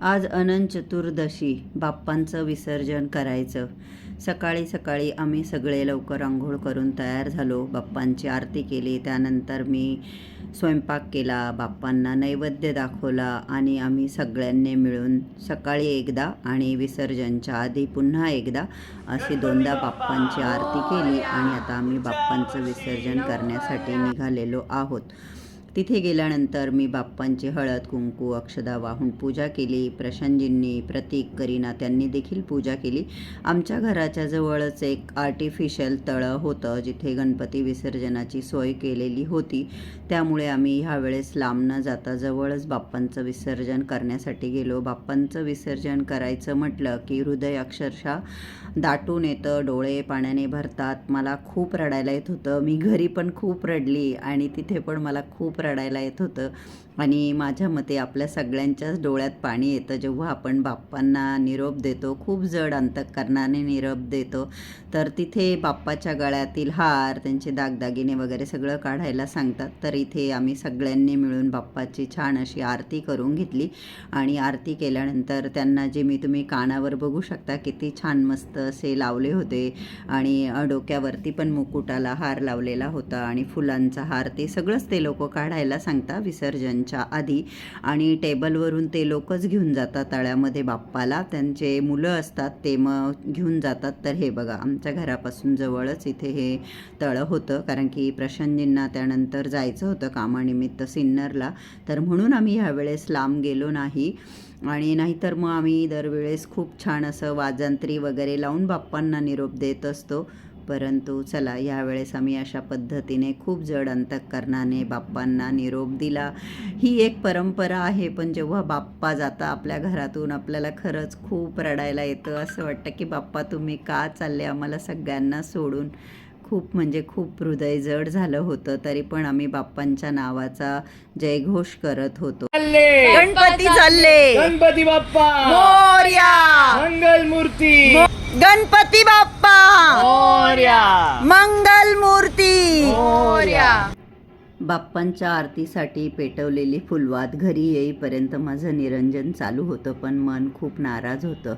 आज अनंत चतुर्दशी बाप्पांचं विसर्जन करायचं. सकाळी सकाळी आम्ही सगळे लवकर आंघोळ करून तयार झालो. बाप्पांची आरती केली. त्यानंतर मी स्वयंपाक केला. बाप्पांना नैवेद्य दाखवला आणि आम्ही सगळ्यांनी मिळून सकाळी एकदा आणि विसर्जनच्या आधी पुन्हा एकदा अशी दोनदा बाप्पांची आरती केली आणि आता आम्ही बाप्पांचं विसर्जन करण्यासाठी निघालेलो आहोत. तिथे गेल्यानंतर मी बाप्पांची हळद कुंकू अक्षदा वाहून पूजा केली. प्रशांतजींनी प्रतीक करीना त्यांनी देखील पूजा केली. आमच्या घराच्या जवळच एक आर्टिफिशियल तळं होतं जिथे गणपती विसर्जनाची सोय केलेली होती. त्यामुळे आम्ही ह्यावेळेस लांब न जाता जवळच बाप्पांचं विसर्जन करण्यासाठी गेलो. बाप्पांचं विसर्जन करायचं म्हटलं की हृदय अक्षरशः दाटून येतं डोळे पाण्याने भरतात. मला खूप रडायला येत होतं. मी घरी पण खूप रडली आणि तिथे पण मला खूप रडायला येत होतं. आणि माझ्या मते आपल्या सगळ्यांच्याच डोळ्यात पाणी येतं. जेव्हा आपण बाप्पांना निरोप देतो खूप जड अंतकरणाने निरोप देतो तर तिथे बाप्पाच्या गळ्यातील हार त्यांचे दागदागिने वगैरे सगळं काढायला सांगतात. तर इथे आम्ही सगळ्यांनी मिळून बाप्पाची छान अशी आरती करून घेतली. आणि आरती केल्यानंतर त्यांना जे मी तुम्ही कानावर बघू शकता किती छान मस्त असे लावले होते. आणि डोक्यावरती पण मुकुटाला हार लावलेला होता आणि फुलांचा हार ते सगळंच ते लोक काढायला सांगता विसर्जनच्या आधी. आणि टेबलवरून ते लोकच घेऊन जातात तळ्यामध्ये बाप्पाला. त्यांचे मुलं असतात ते मग घेऊन जातात. तर हे बघा आमच्या घरापासून जवळच इथे हे तळं होतं. कारण की प्रशांतजींना त्यानंतर जायचं होतं कामानिमित्त सिन्नरला. तर म्हणून आम्ही ह्यावेळेस लांब गेलो नाही. आणि नाहीतर मग आम्ही दरवेळेस खूप छान असं वाजंत्री वगैरे लावून बाप्पांना निरोप देत असतो. परंतु चला यावेळेस आम्ही अशा पद्धतीने खूप जड अंतकरणाने बाप्पांना निरोप दिला. ही एक परंपरा आहे पण जेव्हा बाप्पा जाता आपल्या घरातून आपल्याला खरंच खूप रडायला येतं. असं वाटतं की बाप्पा तुम्ही का चालले आम्हाला सगळ्यांना सोडून? खूप म्हणजे खूप हृदय जड झालं होतं तरी पण आम्ही बाप्पांच्या नावाचा जयघोष करत होतो. गणपती चालले! गणपती बाप्पा! मोर्या! मंगल मूर्ती गणपती बाप्पा. मोर्या. मंगल मूर्ती. मोर्या. बाप्पांच्या आरतीसाठी पेटवलेली फुलवात घरी येईपर्यंत माझं निरंजन चालू होतं पण मन खूप नाराज होतं.